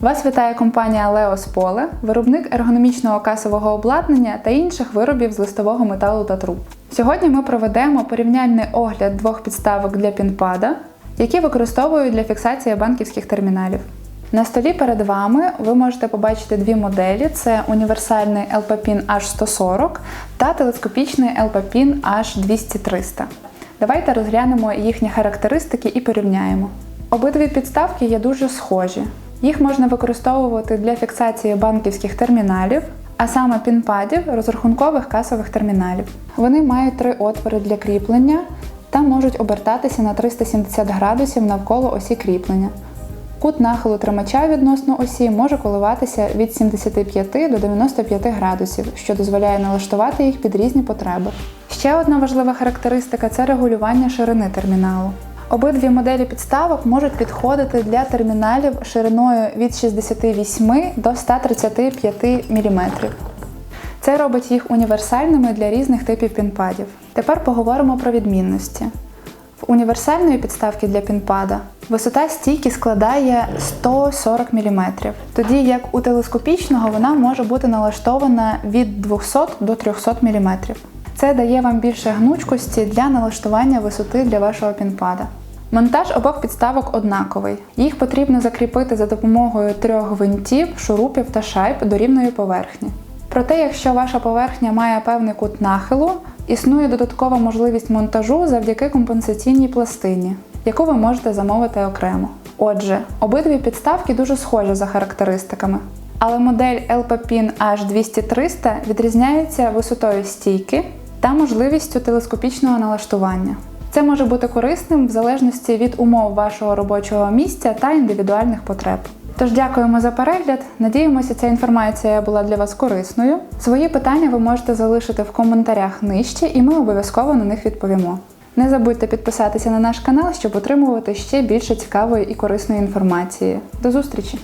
Вас вітає компанія Leos Pole, виробник ергономічного касового обладнання та інших виробів з листового металу та труб. Сьогодні ми проведемо порівняльний огляд двох підставок для пінпада, які використовують для фіксації банківських терміналів. На столі перед вами ви можете побачити дві моделі: це універсальний LPPIN H140 та телескопічний LPPIN H200-300. Давайте розглянемо їхні характеристики і порівняємо. Обидві підставки є дуже схожі. Їх можна використовувати для фіксації банківських терміналів, а саме пінпадів розрахункових касових терміналів. Вони мають три отвори для кріплення та можуть обертатися на 370 градусів навколо осі кріплення. Кут нахилу тримача відносно осі може коливатися від 75 до 95 градусів, що дозволяє налаштувати їх під різні потреби. Ще одна важлива характеристика це регулювання ширини терміналу. Обидві моделі підставок можуть підходити для терміналів шириною від 68 до 135 мм. Це робить їх універсальними для різних типів пінпадів. Тепер поговоримо про відмінності. В універсальної підставки для пінпада висота стійки складає 140 мм, тоді як у телескопічного вона може бути налаштована від 200 до 300 мм. Це дає вам більше гнучкості для налаштування висоти для вашого пінпада. Монтаж обох підставок однаковий. Їх потрібно закріпити за допомогою трьох гвинтів, шурупів та шайб до рівної поверхні. Проте, якщо ваша поверхня має певний кут нахилу, існує додаткова можливість монтажу завдяки компенсаційній пластині, яку ви можете замовити окремо. Отже, обидві підставки дуже схожі за характеристиками. Але модель LPPIN H200-300 відрізняється висотою стійки та можливістю телескопічного налаштування. Це може бути корисним в залежності від умов вашого робочого місця та індивідуальних потреб. Тож дякуємо за перегляд. Надіємося, ця інформація була для вас корисною. Свої питання ви можете залишити в коментарях нижче, і ми обов'язково на них відповімо. Не забудьте підписатися на наш канал, щоб отримувати ще більше цікавої і корисної інформації. До зустрічі!